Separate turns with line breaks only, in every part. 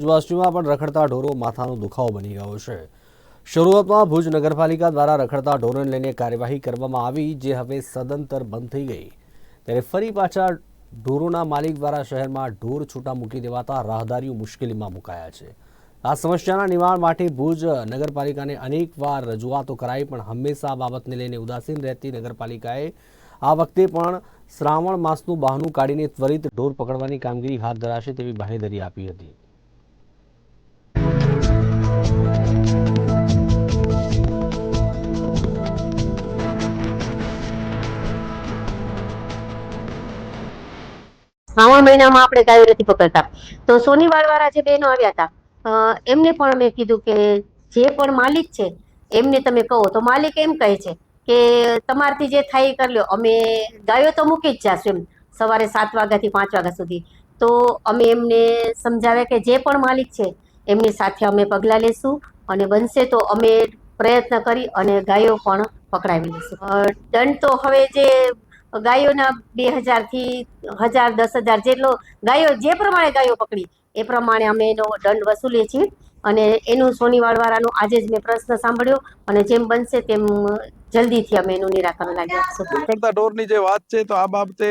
વાસીઓમાં પણ રખડતા ઢોરો માથાનો દુખાવો બની ગયો છે. શરૂઆતમાં ભુજ નગરપાલિકા દ્વારા રખડતા ઢોરોને લઈને કાર્યવાહી કરવામાં આવી, જે હવે સદંતર બંધ થઈ ગઈ. ત્યારે ફરી પાછા ઢોરોના માલિક દ્વારા શહેરમાં ઢોર છૂટા મૂકી દેવાતા રાહદારીઓ મુશ્કેલીમાં મુકાયા છે. આ સમસ્યાના નિવારણ માટે ભુજ નગરપાલિકાને અનેકવાર રજૂઆતો કરાઈ, પણ હંમેશા આ બાબતને લઈને ઉદાસીન રહેતી નગરપાલિકાએ આ વખતે પણ શ્રાવણ માસનું બહાનું કાઢીને ત્વરિત ઢોર પકડવાની કામગીરી હાથ ધરાશે તેવી બાહેધરી આપી હતી.
શ્રાવણ મહિનામાં આપણે ગાયો નથી પકડતા. તો સોનીવાડ વાળા જે બહેનો આવ્યા હતા એમને પણ મેં કીધું કે જે પણ માલિક છે, એમને તમે કહો. તો માલિક એમ કહે છે કે તમારથી જે થાય એ કરી લો અમે ગાયો તો મૂકી જ જાશું એમ, સવારે સાત વાગ્યાથી પાંચ વાગ્યા સુધી. તો અમે એમને સમજાવ્યા કે જે પણ માલિક છે એમની સાથે અમે પગલાં લેશું અને બનશે તો અમે પ્રયત્ન કરી અને ગાયો પણ પકડાવી લઈશું. દંડ તો હવે જે ગાયોના બે હજારથી હજાર, દસ હજાર જેટલો ગાયો, જે પ્રમાણે ગાયો પકડી, એ પ્રમાણે અમે એનો દંડ વસૂલીએ છીએ. અને એનું સોનીવાડવાળાનું આજે જ મેં પ્રશ્ન સાંભળ્યો અને જેમ બનશે તેમ જલ્દીથી અમે એનું નિરાકરણ લાવી આપશું.
કરતા ઢોરની જે વાત છે, તો આ બાબતે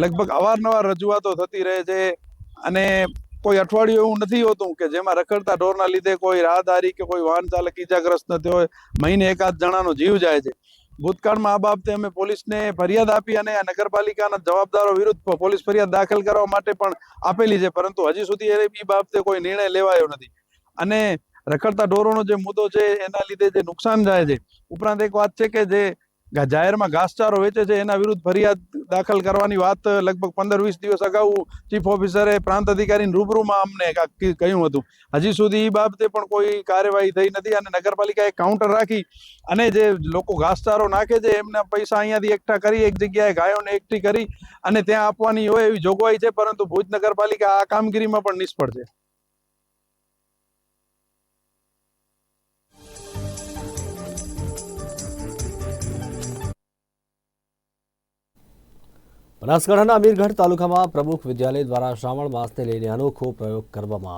લગભગ અવારનવાર રજૂઆતો થતી રહે છે અને કોઈ અઠવાડિયું એવું નથી હોતું કે જેમાં રખડતા ઢોરના લીધે કોઈ રાહદારી કે કોઈ વાહન ચાલક ઈજાગ્રસ્ત ન થયો હોય. મહિને એકાદ જણાનો જીવ જાય છે. ભૂતકાળમાં આ બાબતે અમે પોલીસને ફરિયાદ આપી અને આ નગરપાલિકાના જવાબદારો વિરુદ્ધ પોલીસ ફરિયાદ દાખલ કરવા માટે પણ આપેલી છે, પરંતુ હજી સુધી એ બાબતે કોઈ નિર્ણય લેવાયો નથી. અને રખડતા ઢોરોનો જે મુદ્દો છે, એના લીધે જે નુકસાન જાય છે, ઉપરાંત એક વાત છે કે જે જાહેરમાં ઘાસચારો વેચે છે, એના વિરુદ્ધ ફરિયાદ દાખલ કરવાની વાત લગભગ પંદર વીસ દિવસ અગાઉ ચીફ ઓફિસરે પ્રાંત અધિકારીની રૂબરૂમાં અમને કહ્યું હતું. હજી સુધી એ બાબતે પણ કોઈ કાર્યવાહી થઈ નથી અને નગરપાલિકાએ કાઉન્ટર રાખી અને જે લોકો ઘાસચારો નાખે છે, એમના પૈસા અહીંયાથી એકઠા કરી, એક જગ્યાએ ગાયોને એકઠી કરી અને ત્યાં આપવાની હોય એવી જોગવાઈ છે, પરંતુ ભુજ નગરપાલિકા આ કામગીરીમાં પણ નિષ્ફળ છે.
બનાસકાંઠાના અમીરગઢ તાલુકામાં પ્રમુખ વિદ્યાલય દ્વારા શ્રાવણ માસને લઈને અનોખો પ્રયોગ કરવામાં